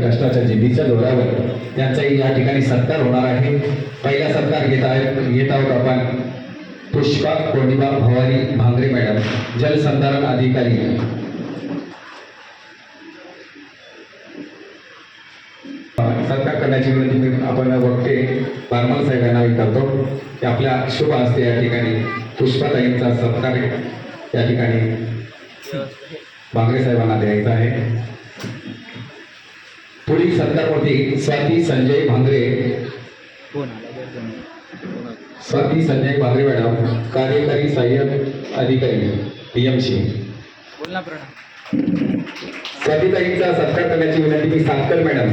कष्टाच्या जिद्दीच्या जोरावर त्यांचाही या ठिकाणी सत्कार होणार आहे पहिला सत्कार घेत आहे घेत आहोत आपण पुष्पा कोंडिबा भवानी भांगरे मॅडम जलसंधारण अधिकारी. सत्कार करण्याची विनंती मी आपण वक्ते बारमल साहेबांना करतो की आपल्या शुभ असते या ठिकाणी पुष्पाताईंचा सत्कार या ठिकाणी भांगरे साहेबांना द्यायचा आहे. पुढील सत्कारमूर्ती स्वाती संजय भांगरे. स्वाती संजय भांगरे मॅडम कार्यकारी सहाय्यक अधिकारी पीएमसी बोल ना प्रणव. स्वातीताईंचा सत्कार करण्याची विनंती मी सातकर मॅडम.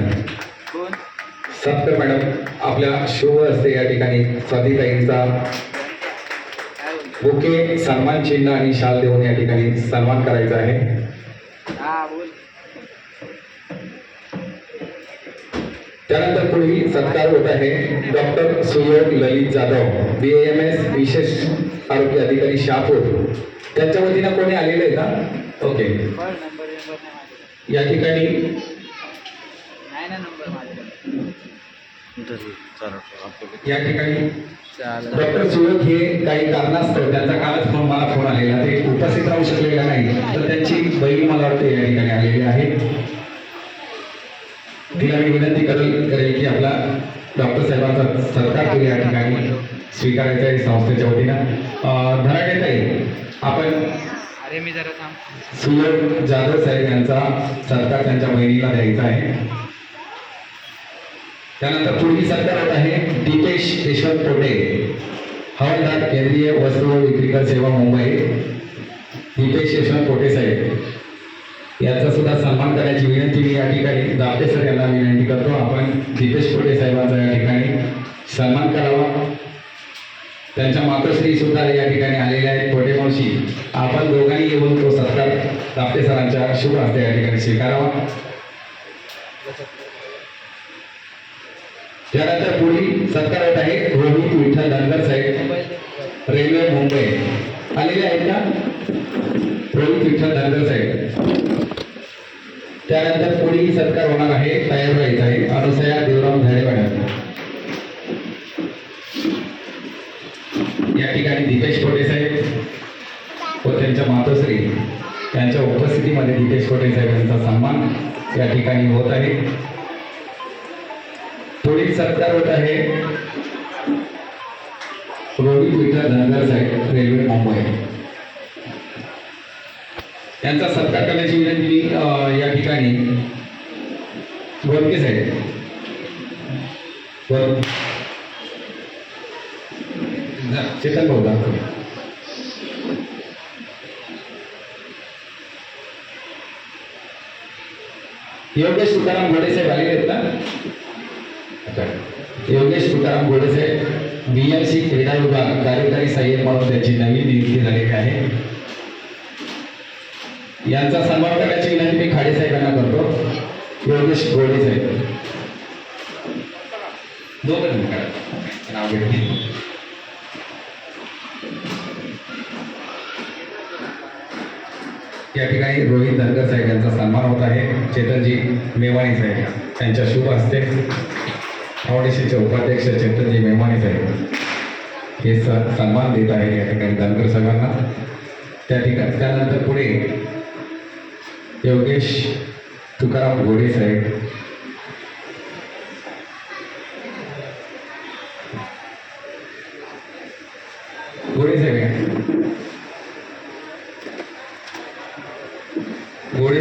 सातकर मॅडम आपल्या शुभ हस्ते या ठिकाणी स्वातीताईंचा. बुके सन्मान चिन्ह आणि शाल देऊन या ठिकाणी सन्मान करायचा आहे. हा सत्कार होत आहे. Doctor Suyog Lalit Jadhav B M S विशेष आरोग्य अधिकारी शहापूर. त्यांच्या वतीनं कोणी आलेले आहे का? ओके या ठिकाणी या ठिकाणी डॉक्टर सुयोग हे काही कारणास्तव त्यांचा कालच फोन मला फोन आलेला. ते उपस्थित राहू शकलेला नाही. तर त्यांची बहीण मला वाटते या ठिकाणी आलेली आहे. तिला मी विनंती करेल करेल की आपला डॉक्टर साहेबांचा सत्कार केला या ठिकाणी. स्वीकारायचा आहे संस्थेच्या वतीनं. ताई आपण सुयोग जाधव साहेब यांचा सत्कार त्यांच्या बहिणीला द्यायचा आहे. त्यानंतर पुढील सत्कार होत आहे दीपेश यशवंत पोटे हवालदार केंद्रीय वस्तू विक्रीकर सेवा मुंबई. दीपेश यशवंत पोटे साहेब. याचा सुद्धा सन्मान करण्याची विनंती मी या ठिकाणी दापटे सर यांना विनंती करतो. आपण दीपेश कोटे साहेबांचा या ठिकाणी सन्मान करावा. त्यांच्या मातोश्री सुद्धा या ठिकाणी आलेल्या आहेत. कोटे मावशी आपण दोघांनी येऊन तो सत्कार दापटे सरांच्या शुभ हस्ते या ठिकाणी स्वीकारावा. त्यानंतर पुढील सत्कार होत आहे. रोहित विठ्ठल धनगर साहेब रेल्वे मुंबई. आलेले आहेत का? रोहित विठ्ठल धनगर साहेब. त्यानंतर पुढील सत्कार होणार आहे तयार व्हायचा आहे. अनुसया देवराम झाडे मॅडम या ठिकाणी दीपेश कोटे साहेब व त्यांच्या मातोश्री त्यांच्या उपस्थितीमध्ये दीपेश कोटे साहेबांचा सन्मान या ठिकाणी होत आहे. पुढील सत्कार होत आहे रोहित विठ्ठल धनगर साहेब रेल्वे मुंबई. यांचा सत्कार करण्याची विनंती मी, या ठिकाणी गोरके साहेब वर- चेतन भाऊ दाखव योगेश तुकाराम घोडे साहेब आलेले आहेत ना? अच्छा. योगेश तुकाराम घोडे साहेब बी एम सी क्रीडा विभाग कार्यकारी सहाय्यक म्हणून त्याची नवीन नियुक्ती झालेली आहे. यांचा सन्मान करण्याची विनंती मी खाडे साहेबांना करतो. योगेश गोडे साहेब. दोघं नाव या ठिकाणी रोहित धनगर साहेब यांचा सन्मान होत आहे. चेतनजी मेवाणी साहेब त्यांच्या शुभ हस्ते. फाउंडेशनचे उपाध्यक्ष चेतनजी मेवाणी साहेब हे सन्मान देत आहे या ठिकाणी धनगर साहेबांना. त्या ठिकाणी त्यानंतर पुढे योगेश तुकाराम घोडे साहेब घोडे साहेब या.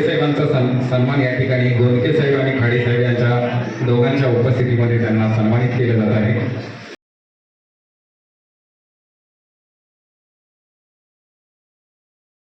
साहेबांचा सन सन्मान या ठिकाणी गोंदके साहेब आणि खाडे साहेब यांच्या दोघांच्या उपस्थितीमध्ये त्यांना सन्मानित केलं जात आहे